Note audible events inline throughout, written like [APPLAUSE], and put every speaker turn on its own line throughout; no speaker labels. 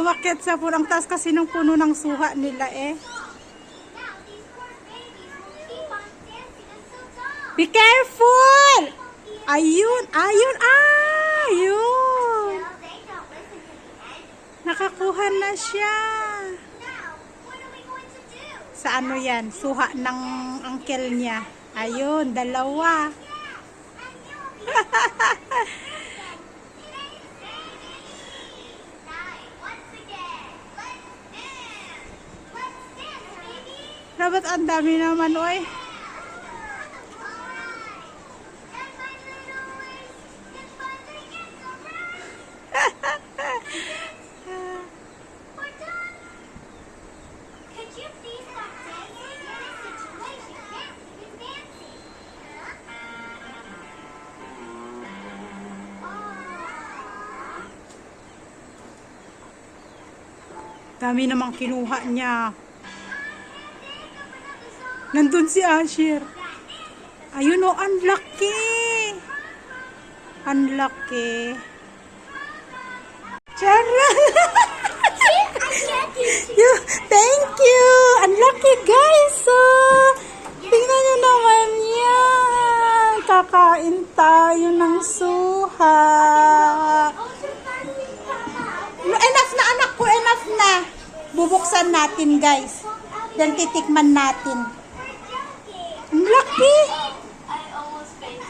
Umakyat sa punang taas kasi ng puno ng suha nila eh. Be careful! Ayun, ayun, ayun! Nakakuha na siya. Sa ano yan? Suha ng uncle niya. Ayun, dalawa. [LAUGHS] Dapat ang dami naman, oy. Dami namang kinuha niya. Nandun si Asher. Ayun o, unlucky. Unlucky. Charot! you, thank you! [LAUGHS] Unlucky guys! So, tingnan nyo naman yan. Kakain tayo ng suha. No, enough na anak ko, enough na. Bubuksan natin guys. Then titikman natin. Laki.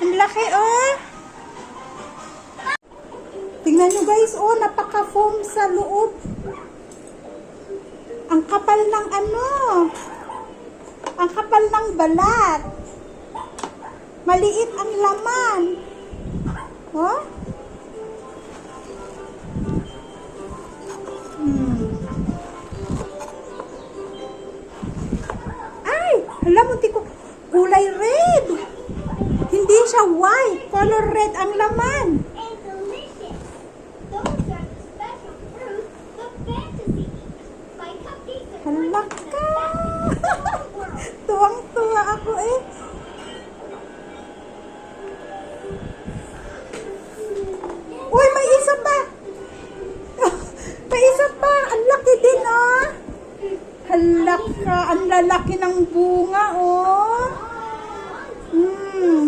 Ang laki oh. Tingnan nyo guys, oh, napaka-foam sa loob. Ang kapal ng ano. Ang kapal ng balat. Maliit ang laman. Oh? Kulay red. Hindi siya white. Color red ang laman.
And delicious. Those are the special fruits, the fantasy eaters. My cupcakes are
Hala
delicious
ka!
and [LAUGHS] the best in the world.
Tuwang-tuwa ako eh. Uy, may isa pa! [LAUGHS] may isa pa! Ang laki din ah! Hala ka! Ang lalaki ng bunga oh!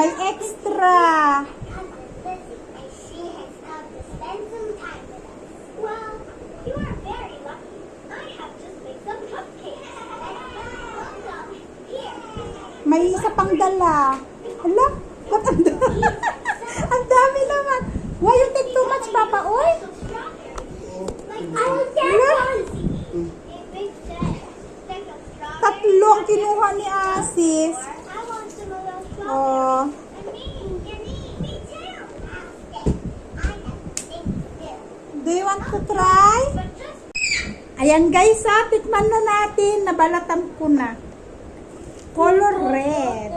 May extra! May isa pang dala. Hala, ba't ang dami? [LAUGHS] ang dami naman. Why you take too much, Papa? Oy!
Like our fantasy. A big set. Stack of strawberries.
Tatlo ang kinuha ni Asis.
To do.
you want to try? Ayan guys, ha, tikman na natin. Nabalatan ko na. Color red.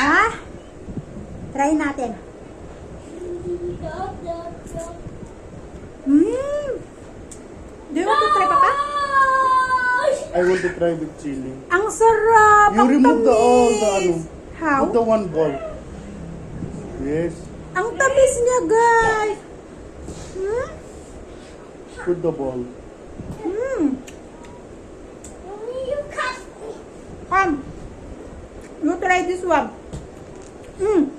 Ah? Try natin. Mmm. Do you want to try, Papa?
I want to try with chili.
Ang sarap!
You
ang
remove the all the ano.
How?
Put the one ball. Yes.
Ang tamis niya, guys. Hmm?
Put the ball.
Hmm.
you cut me.
Come. You try this one. Hmm.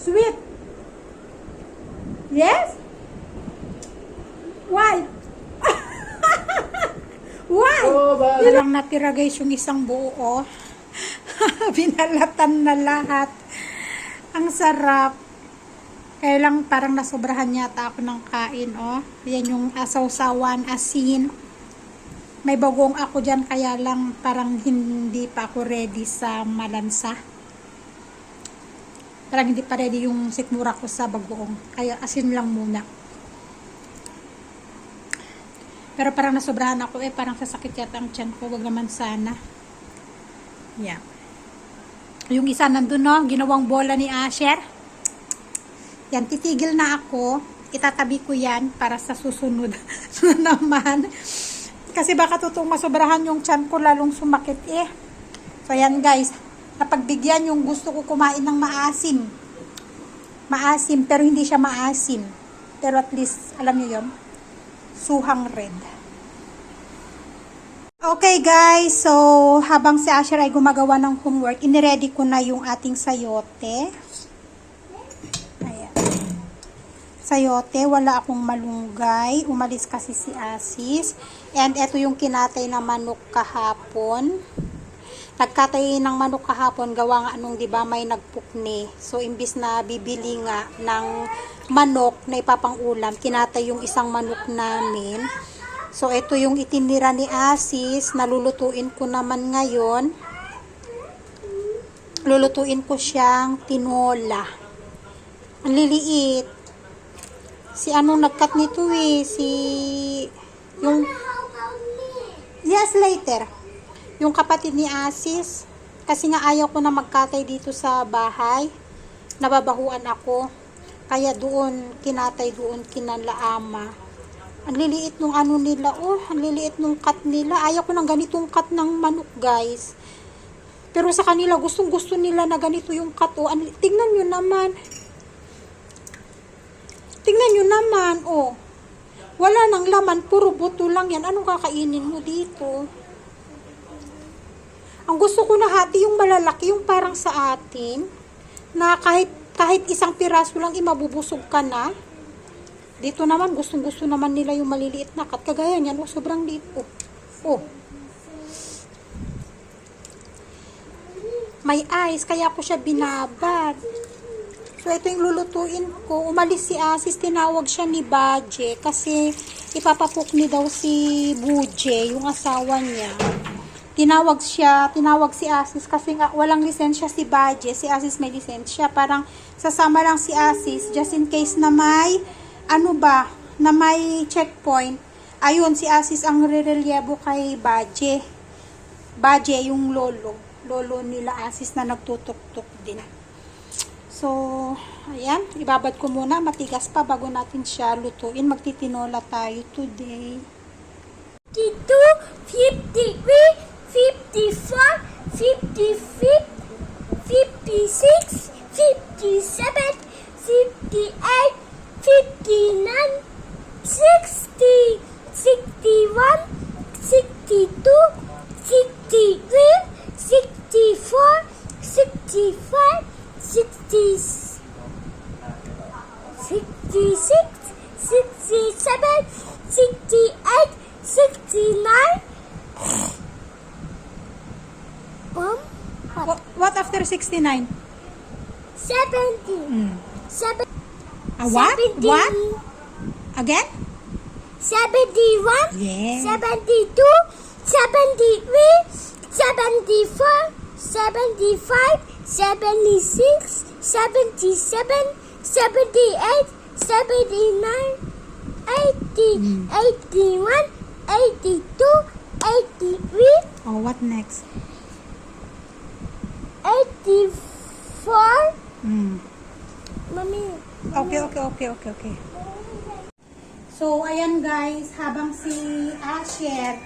Sweet. Yes? Why? Why?
Oh, bye.
Walang natira guys yung isang buo. oh. [LAUGHS] Binalatan na lahat. Ang sarap. Kaya lang parang nasobrahan yata ako ng kain, oh. Yan yung asawsawan, asin. May bagong ako dyan, kaya lang parang hindi pa ako ready sa malansa. Parang hindi pa ready yung sikmura ko sa bagoong. Kaya asin lang muna. Pero parang nasobrahan ako eh, parang sasakit yata ang tiyan ko. Wag naman sana. Yeah. Yung isa nandun no, ginawang bola ni Asher. Yan, titigil na ako. Itatabi ko yan para sa susunod [LAUGHS] na naman. Kasi baka totoong masobrahan yung tiyan ko lalong sumakit eh. So, ayan guys. Napagbigyan yung gusto ko kumain ng maasim. Maasim, pero hindi siya maasim. Pero at least, alam niyo yon Suhang red. Okay guys, so habang si Asher ay gumagawa ng homework, iniready ko na yung ating sayote. Ayan. Sayote, wala akong malunggay. Umalis kasi si Asis. And ito yung kinatay na manok kahapon. Nagkatay ng manok kahapon, gawa nga nung 'di ba may nagpukni. So imbis na bibili nga ng manok na ipapang-ulam, kinatay yung isang manok namin. So ito yung itinira ni Asis, nalulutuin ko naman ngayon. Lulutuin ko siyang tinola. Ang liliit. Si anong nagkat nito eh, si yung? Yes, later. Yung kapatid ni Asis, kasi nga ayaw ko na magkatay dito sa bahay. Nababahuan ako. Kaya doon, kinatay doon, kinalaama. Ang liliit nung ano nila, oh, ang liliit nung cut nila. Ayaw ko ng ganitong cut ng manok, guys. Pero sa kanila, gustong gusto nila na ganito yung cut, oh. Tingnan nyo naman. Tingnan nyo naman, oh. Wala nang laman, puro buto lang yan. Anong kakainin mo dito? Ang gusto ko na hati yung malalaki, yung parang sa atin, na kahit kahit isang piraso lang imabubusog ka na. Dito naman, gustong gusto naman nila yung maliliit na kat. Kagaya niyan, oh, sobrang liit. Oh. oh. May ice, kaya ko siya binabad. So, ito yung lulutuin ko. Umalis si Asis, tinawag siya ni Baje kasi ipapapukni daw si Buje, yung asawa niya. Tinawag siya, tinawag si Asis kasi nga walang lisensya si Baje, si Asis may lisensya. Parang sasama lang si Asis just in case na may, ano ba, na may checkpoint. Ayun, si Asis ang rerelyebo kay Baje. Baje, yung lolo. Lolo nila Asis na nagtutok-tok din. So, ayan, ibabad ko muna, matigas pa bago natin siya lutuin. Magtitinola tayo today.
52, 53, 66, 67, 68, 69. Um,
What, what after 69?
70.
Mm.
Seven,
A what?
70,
What? Again?
71.
Yes.
72, 73, 74, 75, 76, 77, 78, 79, 80, 81, 82, 83,
Oh, what next?
84.
Mm.
Mami,
Okay, okay, okay, okay, okay. So, ayan guys, habang si Asher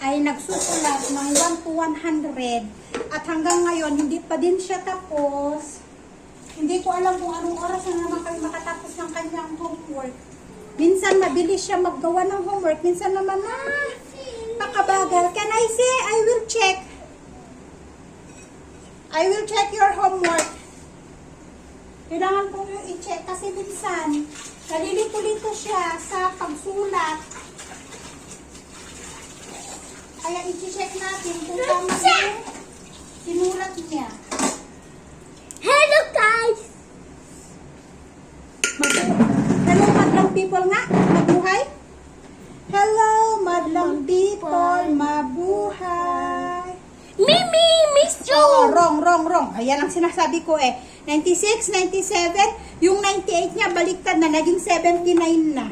ay nagsusulat ng 1 to 100 at hanggang ngayon hindi pa din siya tapos. Hindi ko alam kung anong oras na naman makatapos ng kanyang homework. Minsan mabilis siya maggawa ng homework, minsan naman ah, pakabagal. Can I say I will check? I will check your homework. Kailangan kong yung i-check kasi minsan nalilito-lito siya sa pagsulat. Kaya i-check natin kung ko eh. 96, 97, yung 98 niya baliktad na, naging 79 na.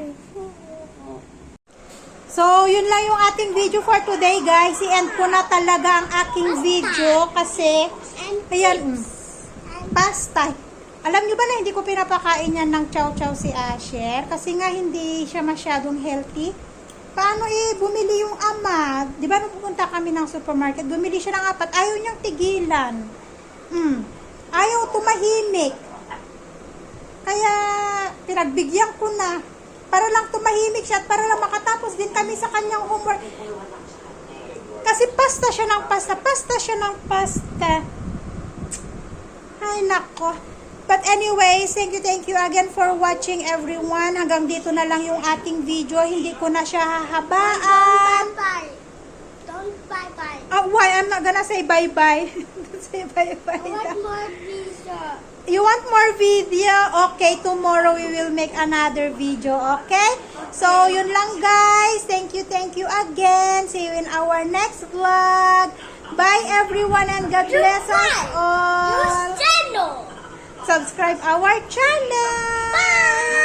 So, yun lang yung ating video for today, guys. I-end ko na talaga ang aking video kasi, ayan, mm, pasta. Alam nyo ba na hindi ko pinapakain yan ng chow chow si Asher? Kasi nga hindi siya masyadong healthy. paano eh, bumili yung ama? Di ba nung pupunta kami ng supermarket, bumili siya ng apat, ayaw niyang tigilan. Hmm. Ayaw tumahimik. Kaya, pinagbigyan ko na. Para lang tumahimik siya at para lang makatapos din kami sa kanyang homework. Kasi pasta siya ng pasta, pasta siya ng pasta. Ay, nako. But anyways, thank you, thank you again for watching everyone. Hanggang dito na lang yung ating video. Hindi ko na siya hahabaan.
Bye. Don't bye bye.
Ah, why? I'm not gonna say bye-bye. [LAUGHS] Say bye-bye.
I want more pizza.
You want more video? Okay, tomorrow we will make another video, okay? So, yun lang guys. Thank you, thank you again. See you in our next vlog. Bye everyone and God bless us all. Subscribe our channel.